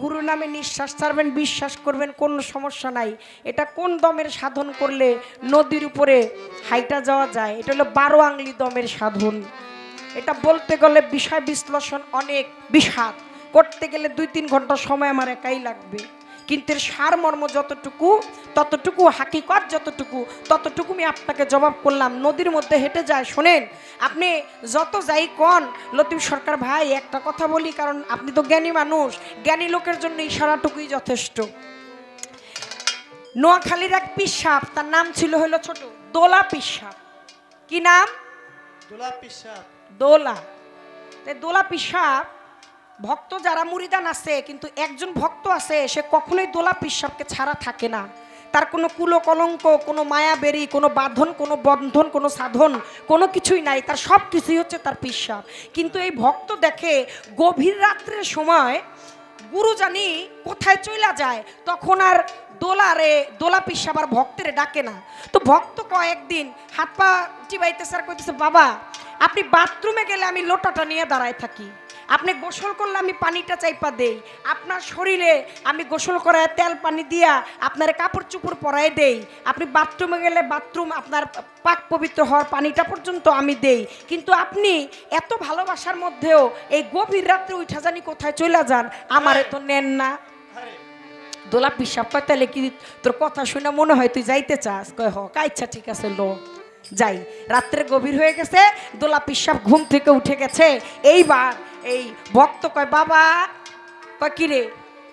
গুরু নামে নিঃশ্বাস ছাড়বেন, বিশ্বাস করবেন, কোনো সমস্যা নাই। এটা কোন দমের সাধন করলে নদীর উপরে হাইটা যাওয়া যায়? এটা হলো বারো আংলি দমের সাধন। এটা বলতে গেলে বিষয় বিশ্লেষণ অনেক, বিষাদ। করতে গেলে দুই তিন ঘণ্টা সময় আমার একাই লাগবে। কিন্তু এর সারমর্ম যতটুকু ততটুকু হাকিকত যতটুকু ততটুকু আমি আপনাকে জবাব করলাম। নদীর মধ্যে হেঁটে যায় শোনেন আপনি যত যাই কন লতিফ সরকার ভাই একটা কথা বলি কারণ আপনি তো জ্ঞানী মানুষ জ্ঞানী লোকের জন্য ইশারাটুকুই যথেষ্ট। নোয়াখালীর এক পিসাব তার নাম ছিল হলো ছোট দোলা পিসাব। কি নাম? দোলা পিসাব। দোলা। দোলা পিসাব ভক্ত যারা মুরিদান আছে, কিন্তু একজন ভক্ত আছে, সে কখনোই দোলা পিসাবকে ছাড়া থাকে না। তার কোনো কুলো কলঙ্ক কোনো মায়াবেরি, কোনো বাঁধন, কোনো বন্ধন, কোনো সাধন, কোনো কিছুই নাই। তার সব কিছুই হচ্ছে তার পিসাব। কিন্তু এই ভক্ত দেখে গভীর রাত্রের সময় গুরু জানি কোথায় চইলা যায়, তখন আর দোলারে দোলা পিসাব আর ভক্তের ডাকে না। তো ভক্ত কয়েকদিন হাত পা চিবাইতে স্যার কইতেছে, বাবা, আপনি বাথরুমে গেলে আমি লোটাটা নিয়ে দাঁড়ায় থাকি। আপনি গোসল করলে আমি পানিটা চাইপা দেই। আপনার শরীরে আমি গোসল করায় তেল পানি দিয়া আপনার কাপড় চুপড় পরায় দেই। আপনি বাথরুমে গেলে বাথরুম আপনার পাক পবিত্র হওয়ার পানিটা পর্যন্ত আমি দেই। কিন্তু আপনি এত ভালোবাসার মধ্যেও এই গভীর রাত্রে উঠা জানি কোথায় চলে যান, আমার তো নেন না। দোলা পিসাব কয় তাহলে কি তোর কথা শুনে মনে হয় তুই যাইতে চাস? কয়, হ আচ্ছা ঠিক আছে, লো। যাই, রাত্রে গভীর হয়ে গেছে, দোলা পিসাব ঘুম থেকে উঠে গেছে। এইবার এই ভক্ত কয়, বাবা, কয় কি রে?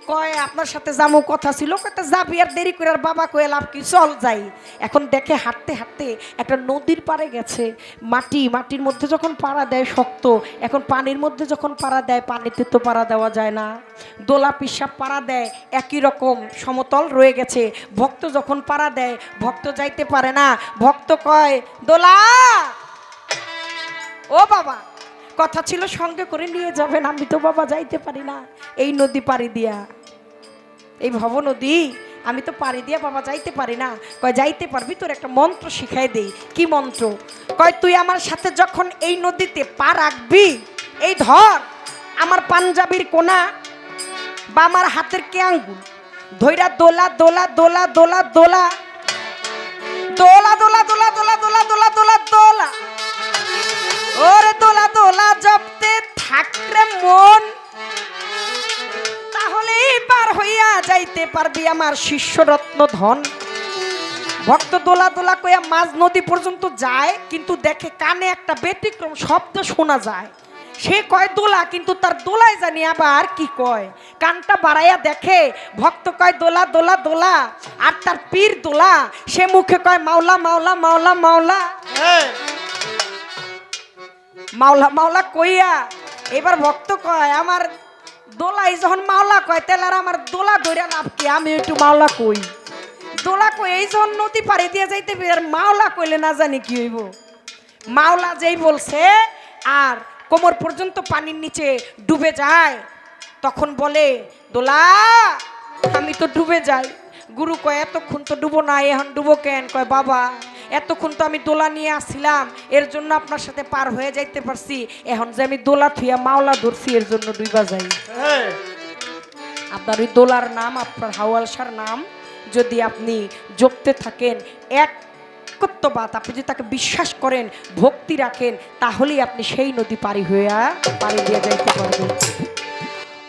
কয়, আপনার সাথে যামু কথা ছিল কয়টা যাবি আর দেরি করে আর বাবা কয়ে লাভ কি? চল যাই। এখন দেখে হাঁটতে হাঁটতে একটা নদীর পাড়ে গেছে। মাটি, মাটির মধ্যে যখন পাড়া দেয় শক্ত, এখন পানির মধ্যে যখন পাড়া দেয়, পানিতে তো পাড়া দেওয়া যায় না। দোলা পিসাব পাড়া দেয়, একই রকম সমতল রয়ে গেছে। ভক্ত যখন পাড়া দেয়, ভক্ত যাইতে পারে না। ভক্ত কয়, দোলা! ও বাবা! কথা ছিল সঙ্গে করে নিয়ে যাবেন, আমি তো বাবা যাইতে পারি না। এই নদী পাড়ি দিয়া। এই ভব নদী, আমি তো পাড়ি দিয়া বাবা যাইতে পারি না। কয়, যাইতে পারবি, তোর একটা মন্ত্র শিখাই দেই কি মন্ত্র? কয়, তুই আমার সাথে যখন এই নদীতে পা রাখবি, এই ধর, আমার পাঞ্জাবির কোনা বা আমার হাতের কে আঙ্গুল ধৈরা দোলা দোলা দোলা দোলা দোলা দোলা দোলা দোলা দোলা দোলা দোলা দোলা দোলা আমার শিষ্যরত্ন ধন। ভক্ত দোলা দোলা কইয়া মাঝ নদী পর্যন্ত যায় কিন্তু দেখে কানে একটা ব্যতিক্রম শব্দ শোনা যায়। সে কয় দোলা কিন্তু তার দোলায় জানি আবার কি কয়? কানটা বাড়াইয়া দেখে ভক্ত কয় দোলা দোলা দোলা আর তার পীর দোলা? সে মুখে কয় মাওলা মাওলা মাওলা মাওলা। মাওলা মাওলা কইয়া এবার ভক্ত কয় আমার দোলাই যখন মাওলা কয় তাহলে আর আমার দোলা ধরে লাভ কি? আমি একটু মাওলা কই। দোলা কই, এই যখন নদী পাড়ি দিয়ে যাইতে আর মাওলা কইলে না জানি কি হইব? মাওলা যেই বলছে, আর কোমর পর্যন্ত পানির নিচে ডুবে যায়, তখন বলে, দোলা, আমি তো ডুবে যাই। গুরু কয়, এতক্ষণ তো ডুবো না এখন ডুবো কেন? কয়, বাবা এতক্ষণ তো আমি দোলা নিয়ে আসছিলাম এর জন্য আপনার সাথে পার হয়ে যাইতে পারছি। এখন যে আমি দোলা থুইয়া মাওলা ধরছি এর জন্য ডুইবা যাই আপনার ওই দোলার নাম আপনার হাওয়ালসার নাম যদি আপনি জপতে থাকেন এক একত্ববাদ আপনি যদি তাকে বিশ্বাস করেন ভক্তি রাখেন তাহলেই আপনি সেই নদী পারি হইয়া পাড়ি দিয়ে যাইতে পারবেন।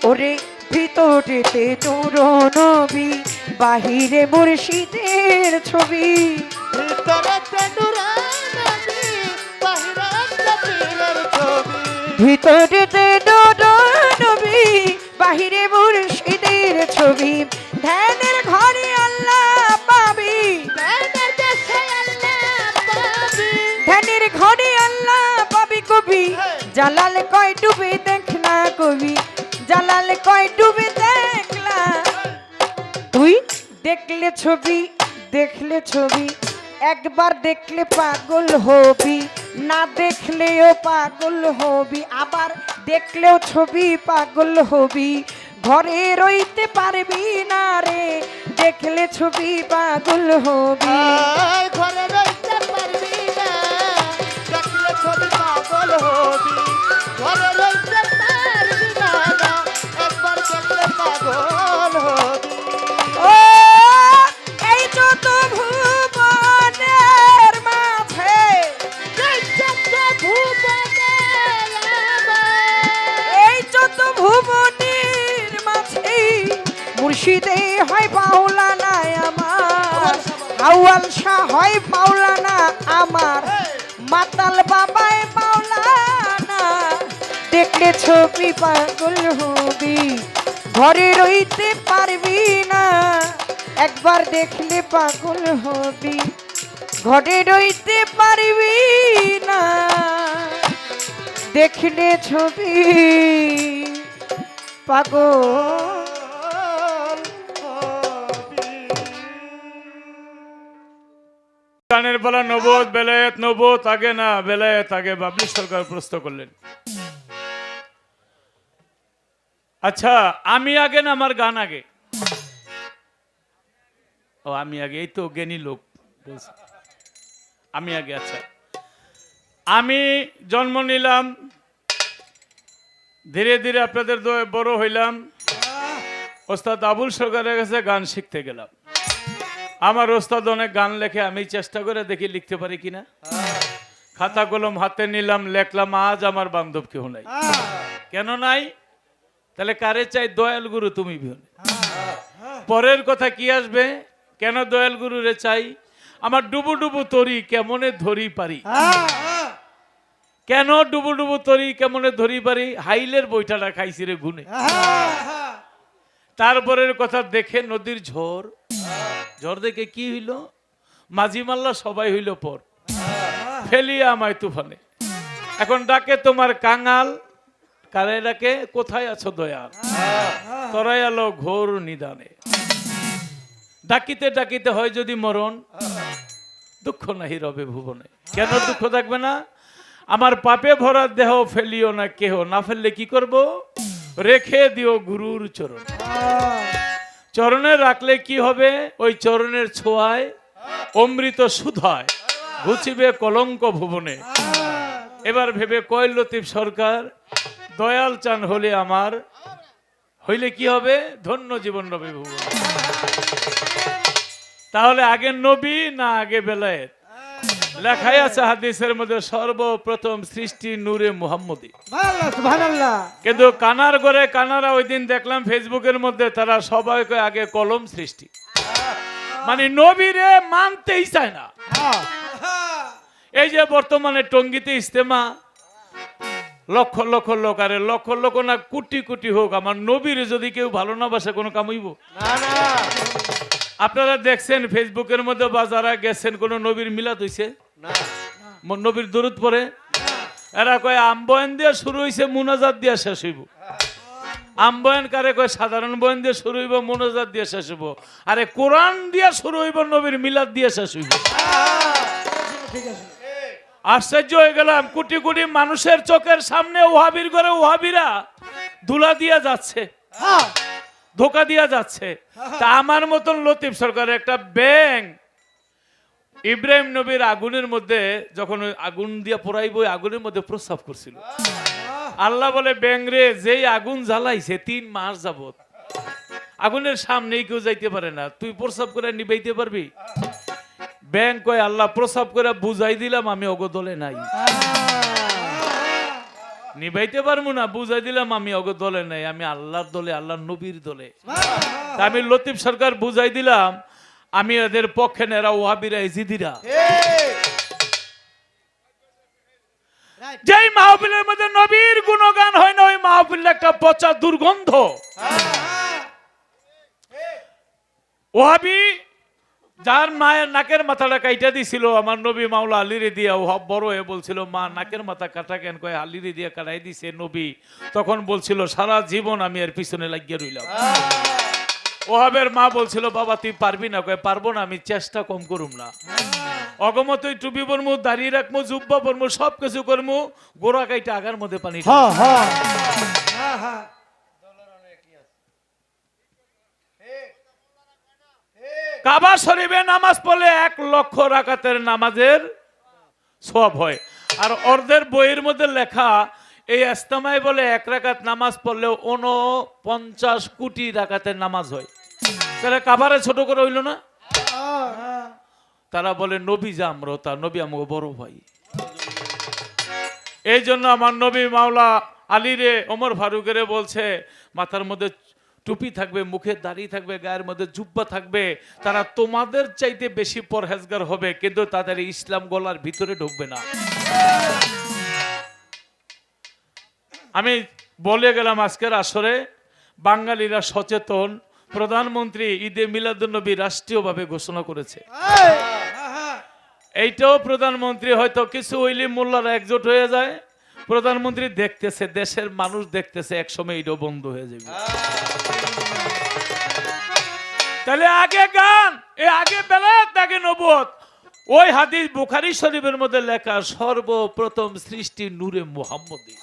ওরে ভিতরেতে তোর নবী বাহিরে মুর্শিদের ছবি। ভিতরেতে নবী বাহিরে মুর্শিদের ছবি ধ্যানের ঘরে আল্লাহ পাবি ধ্যানের। ঘরে আল্লাহ পাবি কবি। জালাল কয় ডুবে দেখ না কবি জালাল কয় ডুবে দেখলা তুই দেখলে ছবি দেখলে ছবি একবার দেখলে পাগল হবি না দেখলেও পাগল হবি আবার দেখলেও ছবি পাগল হবি ঘরে রইতে পারবি না রে দেখলে ছবি পাগল হবি ঘরে রইতে পারবি না, দেখলে ছবি পাগল হবি। ঘরে রইতে মুর্শিদে হয় পাওলানা আমার। আউয়াল শাহ হয় পাওলানা আমার। মাতাল বাবায় পাওলানা দেখলে ছবি পাগল হবি? ঘরে রইতে পারবি না। একবার দেখলে পাগল হবি। ঘরে রইতে পারবি না। দেখলে ছবি পাগল গানের বলা নবোধ বেলায়েত নবোধ আগে না, বেলায়েত, আগে বাবলি সরকার প্রশ্ন করলেন। আচ্ছা আমি আগে না আমার গান আগে? ও, আমি আগে, এই তো জ্ঞানী লোক আমি আগে আচ্ছা। আমি জন্ম নিলাম, ধীরে ধীরে আপনাদের বড় হইলাম। ওস্তাদ আবুল সরকারের কাছে গান শিখতে গেলাম। আমার ওস্তাদ অনেক গান লেখে, আমি চেষ্টা করে দেখি লিখতে পারি কিনা। খাতা কলম হাতে নিলাম, লেখলাম, আজ আমার বান্ধব কেউ নাই। কেন নাই? তাহলে কারে চাই দয়াল গুরু তুমি পরের কথা কি আসবে? কেন দয়াল গুরু রে চাই? আমার ডুবু ডুবু তরি কেমনে ধরি পারি? কেন ডুবু ডুবু তরি কেমনে ধরি পারি? হাইলের বইটাটা খাইছি রে গুনে। তারপরের কথা দেখে নদীর ঝড় ঝড় দেখে কি হইল? মাঝি মাল্লা সবাই হইল পর। ফেলিয়া আমায় তুফানে। এখন ডাকে তোমার কাঙাল, কারে ডাকে? কোথায় আছো দয়াল? তরাই আলো ঘোর নিদানে। ডাকিতে ডাকিতে হয় যদি মরণ, দুঃখ নাহি রবে ভুবনে। কেন দুঃখ থাকবে না? আমার পাপে ভরা দেহ ফেলিও না কেহ। না ফেললে কি করব? রেখে দিও গুরুর চরণ। চরণে রাখলে কি হবে? ওই চরণের ছোঁয়ায় অমৃত সুধায় ঘুচিবে কলঙ্ক ভুবনে। এবার ভেবে কয়েল লতিফ সরকার, দয়াল চান হলে আমার, হইলে কি হবে? ধন্য জীবন নবী ভুবন। তাহলে আগে নবী না আগে বেলায়েত? লেখাই আছে হাদিসের মধ্যে সর্বপ্রথম সৃষ্টি নূরে মুহাম্মদী কিন্তু কানার ঘরে কানারা ওই দিন দেখলাম ফেসবুকের মধ্যে তারা সবাইকে আগে কলম সৃষ্টি। মানে নবীরে মানতেই চায় না। এই যে বর্তমানে টঙ্গিতে ইস্তেমা লক্ষ লক্ষ লোক আরে লক্ষ লক্ষ না কোটি কোটি হোক আমার নবীরে যদি কেউ ভালো না বাসে কোনো কামইব না না। আপনারা দেখছেন ফেসবুকের মধ্যে বা যারা গেছেন কোনো নবীর মিলাদ হইছে? না। নবীর দরুদ পরে এরা কয় আম্বয়ন দিয়ে শুরু হইছে মুনাজাত দিয়ে শেষ হইব। আম্বয়ন কারে কয় সাধারণ বয়ন দিয়ে শুরু হইব মুনাজাত দিয়ে শেষ হইব। আরে কোরআন দিয়ে শুরু হইব নবীর মিলাদ দিয়ে শেষ হইব। আশ্চর্য হয়ে গেলাম কোটি কোটি মানুষের চোখের সামনে ওহাবির করে ওহাবিরা ধুলা দিয়া যাচ্ছে। ধোকা দিয়া যাচ্ছে। তা আমার মতন লতিফ সরকারের একটা ব্যাং। ইব্রাহিম নবীর আগুনের মধ্যে যখন আগুন দিয়া পোড়াইব আগুনের মধ্যে প্রস্তাব করছিল। আল্লাহ বলে ব্যাং রে যেই আগুন জ্বালাইছে তিন মাস যাবত আগুনের সামনেই কেউ যাইতে পারে না। তুই প্রস্তাব করে নিবাইতে পারবি? ব্যাং কয় আল্লাহ প্রস্তাব করে বুঝাই দিলাম আমি অগদলে নাই। নিবাইতে পারব না বুঝাই দিলাম আমি অগো দলে নাই আমি আল্লাহর দলে আল্লাহর নবীর দলে। আমি লতিফ সরকার বুঝাই দিলাম আমি এদের পক্ষে নেরা ওহাবিরা ইজিদিরা। যেই মাহফিলের মধ্যে নবীর গুণগান হয় না ওই মাহফিল একটা পচা দুর্গন্ধ। ওহাবি যার মায়ের নাকের মাথাটা কাইটা দিছিল আমার নবী মাওলা আলিরে দিয়া ও বড় হয়ে বলছিল মা নাকের মাথা কাটা কেন কয়? আলিরে দিয়া কাটাই দিছে নবী। তখন বলছিল সারা জীবন আমি এর পিছনে লাগিয়ে রইলাম। ওহাবের মা বলছিল বাবা তুই পারবি না। কয় পারব না আমি চেষ্টা কম করুম না। অগমতই টুপি পরমু দাঁড়িয়ে রাখব জুব্বা পরমু সব কিছু করমু গোড়া কাইটা আগার মধ্যে পানি হ্যাঁ হ্যাঁ। হ্যাঁ কাবা শরীফে নামাজ পড়লে এক লক্ষ রাকাতের নামাজের সব হয়। আর অর্ধের বইয়ের মধ্যে লেখা, এই ইস্তেমায় বলে এক রাকাত নামাজ পড়লেও অন পঞ্চাশ কোটি রাকাতের নামাজ হয়। তাহলে কাবারে ছোট করে হইল না? তারা বলে, নবী যা আমরা তা, নবী আমাকে বড় ভাই। এই জন্য আমার নবী মাওলা আলীরে ওমর ফারুকেরে বলছে, মাথার মধ্যে টুপি থাকবে মুখে দাড়ি থাকবে গায়ের মধ্যে জুব্বা থাকবে তারা তোমাদের চাইতে বেশি পরহেজগার হবে কিন্তু তাদের ইসলাম গলার ভিতরে ঢুকবে না। আমি বলে গেলাম আজকের আসরে বাঙালিরা সচেতন প্রধানমন্ত্রী ঈদে মিলাদুন্নবী রাষ্ট্রীয়ভাবে ঘোষণা করেছে। এইটাও প্রধানমন্ত্রী হয়তো কিছু ওইলি মোল্লারা একজোট হয়ে যায় প্রধানমন্ত্রী দেখতেছে, দেশের মানুষ দেখতেছে, একসময় এটাও বন্ধ হয়ে যাবে। তাহলে আগে গান, এ আগে বেলাত আগে নবত ওই হাদিস বুখারি শরীফের মধ্যে লেখা, সর্বপ্রথম সৃষ্টি নূরে মুহাম্মদী।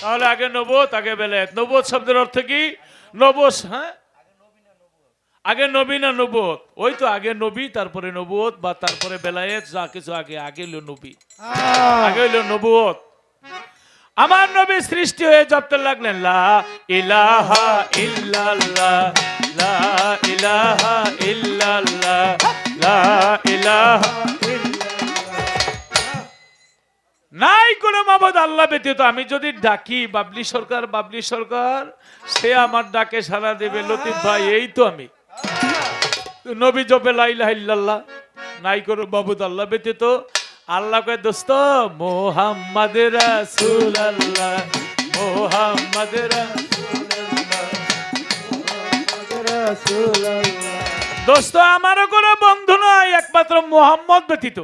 তাহলে আগে নবত আগে বেলায়েত। নবত শব্দের অর্থ কি? নবস হ্যাঁ? আগে নবী না নবত ওই তো আগে নবী তারপরে নবুয়ত বা তারপরে বেলায়েত যা কিছু আগে আগে হইল নবী। আগে হইল নবুয়ত। আমার নবী সৃষ্টি হয়ে জপতে লাগলেন লা ইলাহা ইল্লাল্লাহ লা ইলাহা ইল্লাল্লাহ লা ইলাহা নাই কোনো মাবদ আল্লাহ ব্যতীত আমি যদি ডাকি বাবলি সরকার বাবলি সরকার সে আমার ডাকে সারা দেবে লতিফ ভাই এই তো আমি। নবী জপে লাইলাহ ইল্লাল্লাহ। নাই কোনো মাবুদ আল্লাহ ব্যতীত। আল্লাহ কয়, দোস্ত, মোহাম্মদ রাসূল আল্লাহ মোহাম্মদ দোস্ত, আমারও কোনো বন্ধু নয় একমাত্র মোহাম্মদ ব্যতীত।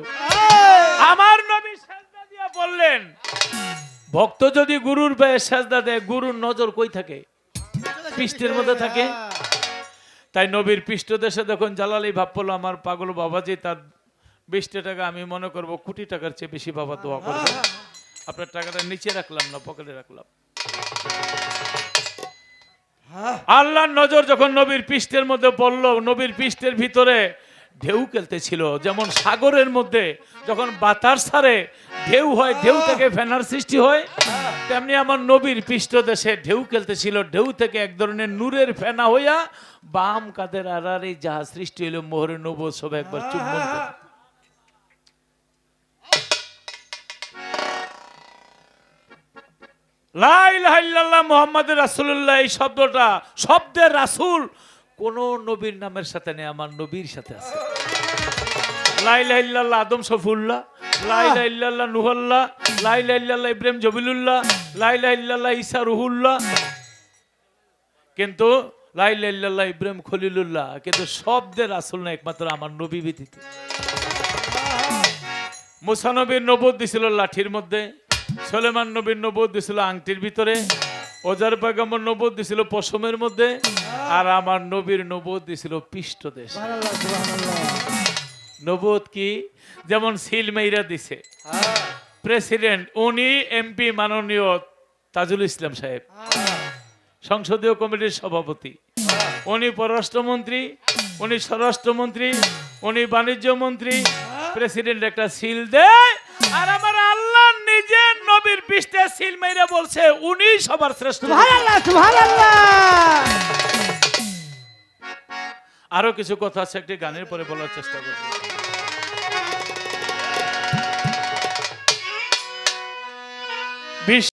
আমার নবী সাজদা দিয়া বললেন, ভক্ত যদি গুরুর পায়ে সাজদা দেয়, গুরুর নজর কই থাকে? পৃষ্ঠের মধ্যে থাকে? তাই নবীর পৃষ্ঠ দেশে যখন জালালি ভাব পড়ল আমার পাগল বাবাজি, তার বিশটা টাকা আমি মনে করব কোটি টাকার চেয়ে বেশি বাবা দোয়া করবে। আপনার টাকাটা নিচে রাখলাম না, পকেটে রাখলাম। আল্লাহর নজর যখন নবীর পৃষ্ঠের মধ্যে পড়ল, নবীর পৃষ্ঠের ভিতরে ঢেউ খেলতেছিল, যেমন সাগরের মধ্যে যখন বাতার ছাড়ে ঢেউ হয়, ঢেউ থেকে ফেনার সৃষ্টি হয়। তেমনি আমার নবীর পৃষ্ঠ দেশে ঢেউ খেলতেছিল, ঢেউ থেকে এক ধরনের নূরের ফেনা হইয়া বাম কাদের আড়ারে যাহা সৃষ্টি হইল, মোহরে নব সবাই একবার চুম্বন করে। লা ইলাহা ইল্লাল্লাহ এই শব্দটা শব্দের রাসূল কোন নবীর নামের সাথে নেই, আমার নবীর সাথে আছে। লা ইলাহা আদম সফুল্লাহ লা ইলাহা ইল্লাল্লাহ নুহুল্লাহ লা ইলাহা ইল্লাল্লাহ ইব্রাহিম জবিলুল্লাহ লা ইলাহা ইল্লাল্লাহ ঈসা রুহুল্লাহ। কিন্তু লা ইলাহা ইল্লাল্লাহ ইব্রাহিম খলিলুল্লাহ, কিন্তু শব্দের রাসূল না একমাত্র আমার নবী ব্যতীত। মুসা নবীর নবদ দিছিল লাঠির মধ্যে, সলেমান নবীর নবদ দিছিল আংটির ভিতরে, ওজার পয়গম্বর নবদ দিছিল পশমের মধ্যে, আর আমার নবীর নবদ দিছিল পৃষ্ঠ নবদ কি? যেমন সিল মেইরা দিছে। প্রেসিডেন্ট উনি এমপি মাননীয় তাজুল ইসলাম সাহেব। সংসদীয় কমিটির সভাপতি। উনি পররাষ্ট্রমন্ত্রী উনি স্বরাষ্ট্রমন্ত্রী উনি বাণিজ্য মন্ত্রী। প্রেসিডেন্ট একটা সিল দেয় আর আমার আল্লাহ নিজে নবীর পৃষ্ঠে সিল মেরে বলছে উনি সবার শ্রেষ্ঠ। আরও কিছু কথা আছে একটি গানের পরে বলার চেষ্টা করব বিশ